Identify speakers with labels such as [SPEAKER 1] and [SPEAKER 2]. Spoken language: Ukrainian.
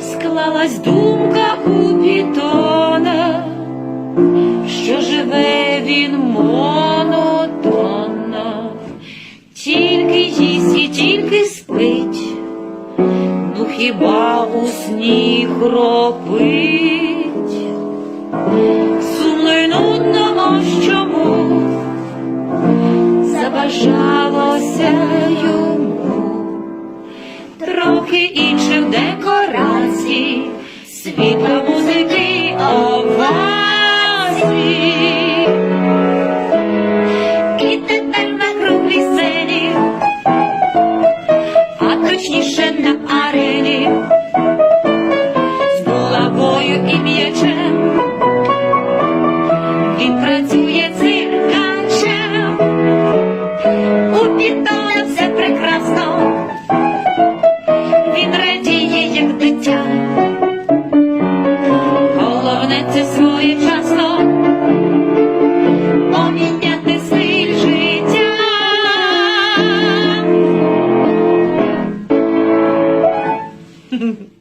[SPEAKER 1] Склалась думка у Пітона, що живе він монотонно, тільки їсть і тільки спить, ну хіба у сні хропить? Сумно й нудно ось чому забажалося декорацій, світла музики овацій. І тепер на круглій сцені, а точніше на арені, навчитися своєчасно поміняти стиль життя. Mm-hmm.